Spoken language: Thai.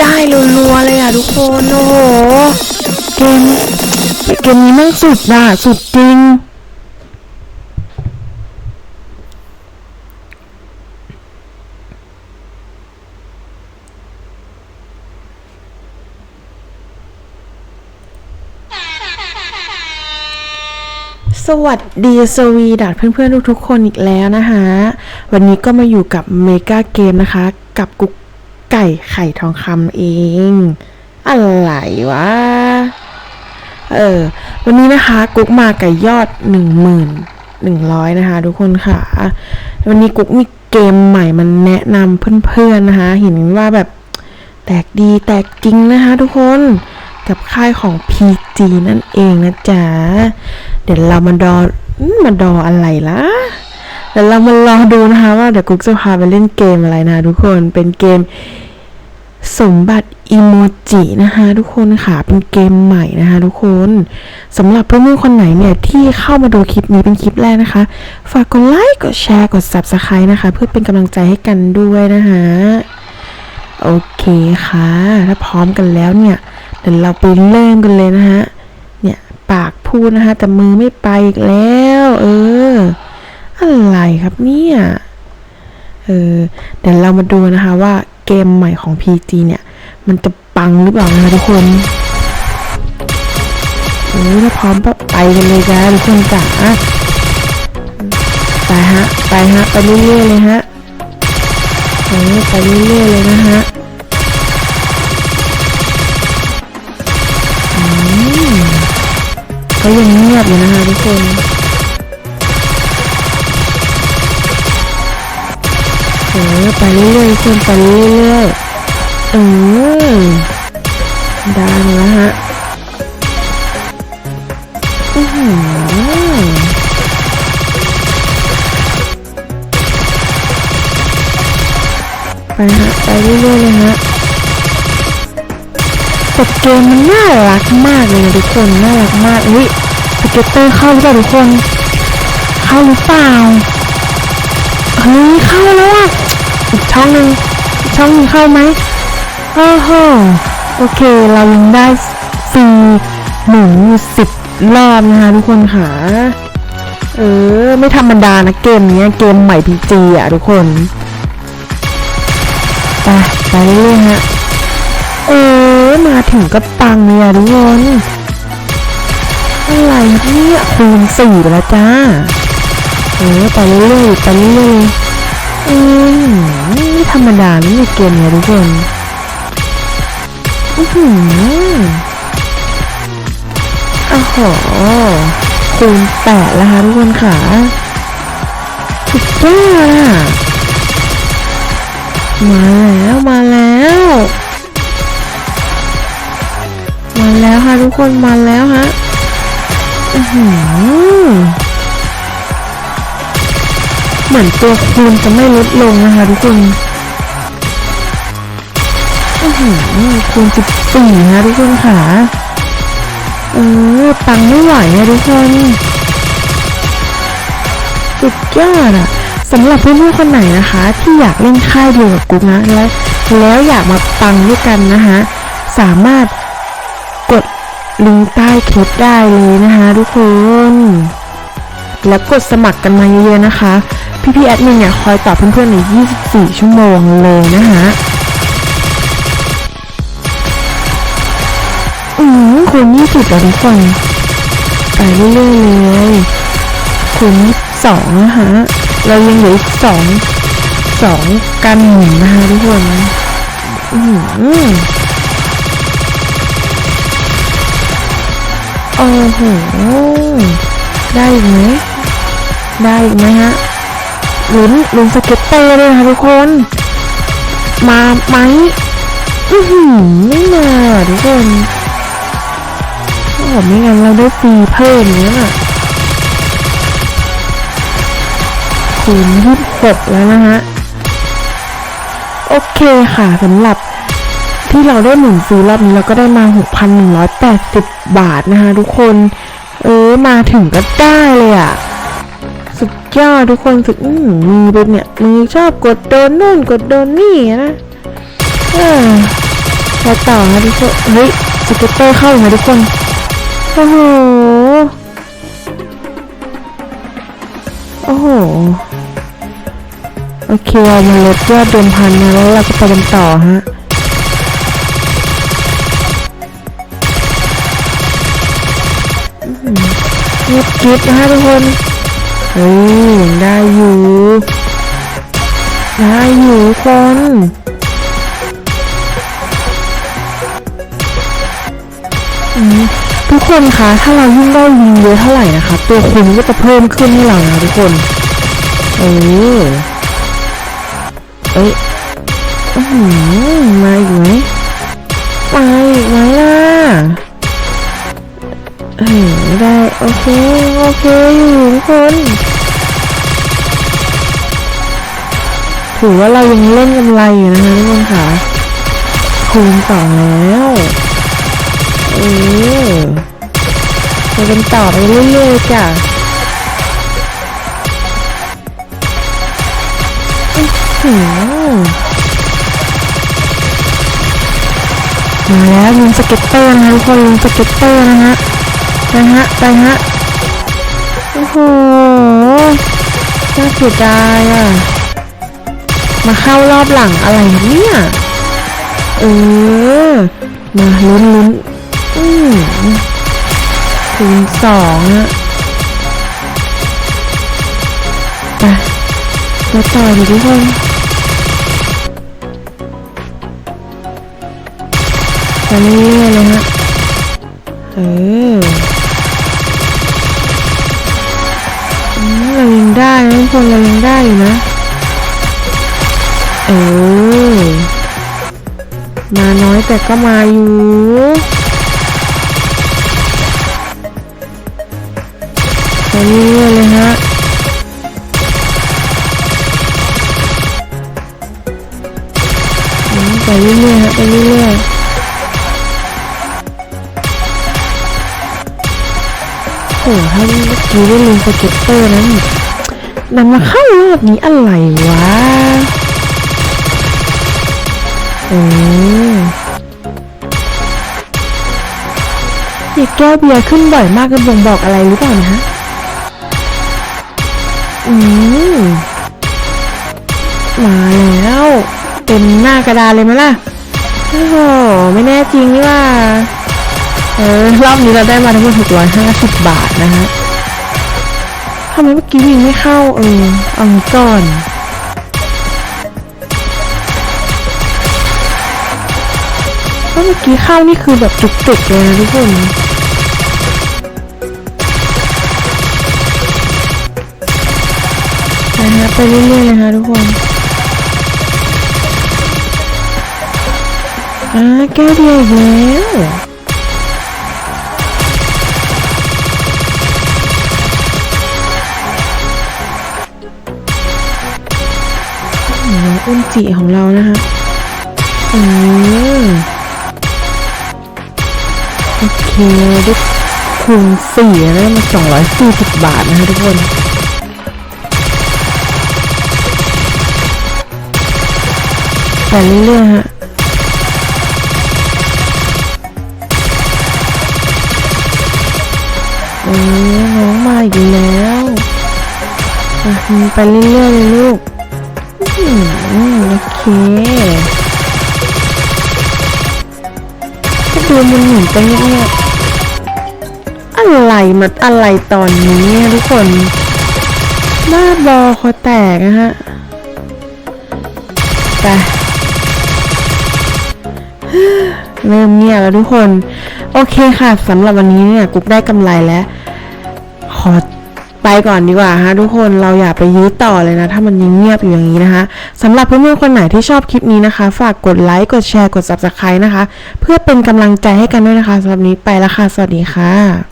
ได้รัวๆเลยอะทุกคนโอ้โหเกมเกมนี้แม่งสุดอะสุดจริงสวัสดีสวีดัตเพื่อนๆทุกๆคนอีกแล้วนะคะ วันนี้ก็มาอยู่กับเมกาเกมนะคะ กับกุ๊ก ไก่ไข่ทองคำเอง อะไรวะ เออ วันนี้นะคะ กุ๊กมากับยอดหนึ่งหมื่นหนึ่งร้อยนะคะ ทุกคนค่ะ วันนี้กุ๊กมีเกมใหม่มันแนะนำเพื่อนๆนะคะ เห็นว่าแบบแตกดีแตกจริงนะคะทุกคนกับค่ายของ PG นั่นเองนะจ๊ะ เดี๋ยวเรามาดอมมาดออะไรล่ะ เดี๋ยวเรามารอดูนะคะว่าเดี๋ยวกุ๊กจะพาไปเล่นเกมอะไรนะทุกคนเป็นเกมสมบัติอีโมจินะคะทุกคนค่ะเป็นเกมใหม่นะคะทุกคนสำหรับเพื่อนๆคนไหนเนี่ยที่เข้ามาดูคลิปนี้เป็นคลิปแรกนะคะ ฝากกดไลค์กดแชร์กด Subscribe นะคะ เพื่อเป็นกำลังใจให้กันด้วยนะคะโอเคค่ะ ถ้าพร้อมกันแล้วเนี่ยเดี๋ยวเราไปเริ่มกันเลยนะฮะเนี่ยปากพูดนะคะแต่มือไม่ไปอีกแล้ว เออ อะไรครับเนี่ยเออเดี๋ยวเรามาดูนะคะว่าเกมใหม่ของ PG เนี่ย มันจะปังหรือเปล่านะทุกคนเออถ้าพร้อมก็ไปกันเลยจ้าทุกคนจ๋าไปฮะ ไปฮะ ไปเรื่อยๆเลยฮะเออไปเรื่อยๆเลยนะฮะอืมก็ยังเงียบอยู่นะคะทุกคน เออไปเรื่อยๆคนไปเรื่อยๆเออได้แล้วฮะอือหือไปฮะไปเรื่อยๆเลยฮะแต่เกมมันน่ารักมากเลยทุกคนน่ารักมากอุ้ยสเก็ตเตอร์เข้าหรือเปล่าทุกคน เข้าหรือเปล่าเฮ้ยเข้าแล้วอะ อีกช่องหนึ่งอีกช่องหนึงเข้าไหมโอ้โหโอเค เรายังได้ฟรีหนูสิบรอบนะคะทุกคนค่ะเออ ไม่ธรรมดานะเกมนี้เกมใหม่พีจีอะทุกคน ไปไปเรื่อยๆฮะเออ มาถึงก็ปังเลยอะทุกคนอะไรเนี่ยคูณสี่แล้วจ้า เออ ไปเรื่อยๆไปเรื่อยๆ อืมไม่ธรรมดานี่เกมเนี่ยทุกคนอือหืออ้โหคูณแปดแล้วค่ะทุกคนค่ะสุดยอดอะมาแล้วมาแล้ว มาแล้วค่ะทุกคนมาแล้วฮะอือหือ เหมือนตัวคูณจะไม่ลดลงนะคะทุกคนอื้อหือคูณสิบสี่นะทุกคนค่ะเออปังไม่ไหวอะทุกคนสุดยอดอะสำหรับเพื่อนๆคนไหนนะคะ ที่อยากเล่นค่ายเดียวกับกุ๊กนะและแล้วอยากมาปังด้วยกันนะคะสามารถกดลิงก์ใต้คลิปได้เลยนะคะทุกคน แล้วกดสมัครกันมาเยอะๆนะคะ พี่ๆแอดมินเนี่ยคอยตอบเพื่อนๆใน 24 ชั่วโมงเลยนะคะอืมคูณ20แล้วทุกคน ไปเรื่อยๆเลยคูณสองนะคะเรายังเหลืออีกสองสองกันหมุนนะคะทุกคนอืออโอ้โหได้อีกไหมได้อีกไหมฮะ ลุ้นลุ้นสเก็ตเตอร์เลยค่ะทุกคน มาไหมอือหือไม่มาทุกคนโอ้โหไม่งั้นเราได้ฟรีเพิ่มเนี้ยน่ะคูณยี่สิบหกแล้วนะฮะ โอเคค่ะสำหรับที่เราได้หนึ่งฟรีรอบนี้เราก็ได้มา 6,180 บาทนะคะทุกคน เออ มาถึงก็ได้เลยอะ สุดยอดทุกคนสุดอืมือเป็นเนี่ยมือชอบกดโดนนู่นกดโดนนี่นะเออไปต่อนะทุกคนเฮ้ยสเก็ตเตอร์เข้าอยู่นะทุกคนโอ้โหโอ้โหโอเคเรามาลดยอดเดิมพันนะแล้วเราก็ไปกันต่อฮะเงียบกิบนะฮะทุกคน เฮ้ยได้อยู่ ได้อยู่คนอืมทุกคนคะ ถ้าเรายิ่งได้วิงเยอะเท่าไหร่นะคะ ตัวคุณก็จะเพิ่มขึ้นให้เรานะทุกคนเออเอ้ยอื้อหือมาอีกไหม โอเค โอเคอยู่ทุกคน ถือว่าเรายังเล่นกำไรอยู่นะคะทุกคนค่ะ คูณสองแล้วเออไปกันต่อไปเรื่อยๆจ้ะอื้อหือมาแล้วลุงสเก็ตเตอร์นะคะทุกคนลุงสเก็ตเตอร์นะฮะ ไปฮะ ไปฮะ โอ้โหน่าเสียดายอะ มาเข้ารอบหลังอะไรเนี่ย เออ มาลุ้นลุ้นอืมคูณสองอะไปมาต่อดิทุกคนไปเรื่อยเลยฮะ เออ ได้นะทุกคนเรยังได้อยู่นะ เออ มาน้อยแต่ก็มาอยู่ไปเรื่อยๆเลยฮะไปเรื่อยๆฮะไปเรื่อยๆโอ้ถ้าเมื่อกี้ได้ลืมสเก็ตเตอร์นั้น นำมาเข้ารอบนี้อะไรวะเออหยิบแก้วเบียร์ขึ้นบ่อยมากกันบ่งบอกอะไรหรือเปล่านะฮะอืมมาแล้วเต็มหน้ากระดานเลยไหมล่ะ โอ้โห ไม่แน่จริงนี่ว่า เออ รอบนี้เราได้มาทั้งหมด650 บาทนะฮะ ทำไมเมื่อกี้วิ่งไม่เข้าเออเอาก่อนเมื่อกี้เข้านี่คือแบบจุกๆเลยนะทุกคนนะฮะไปเรื่อยๆเลยนะทุกคนอ่าแก้วเดียวแล้ว ปุ้นจิของเรานะคะอืมโอเคได้คูณสี่ได้มาสองร้อยสี่สิบบาทนะคะทุกคนไปเรื่อยๆฮะเออน้องมาอีกแล้วอะไปเรื่อยๆเลยลูก เคก็ดูมันหมุนไปเงียบๆอะไรมันอะไรตอนนี้ทุกคนหน้าบอคอแตกนะฮะไปเริ่มเงียบแล้วทุกคน โอเคค่ะสำหรับวันนี้เนี่ยกุ๊กได้กำไรแล้ว ขอ ไปก่อนดีกว่าฮะทุกคนเราอย่าไปยื้อต่อเลยนะ ถ้ามันยังเงียบอยู่อย่างนี้นะคะสำหรับเพื่อนๆคนไหนที่ชอบคลิปนี้นะคะ ฝากกดไลค์กดแชร์กด subscribe นะคะ เพื่อเป็นกำลังใจให้กันด้วยนะคะสำหรับนนี้ไปแล้วค่ะ สวัสดีค่ะ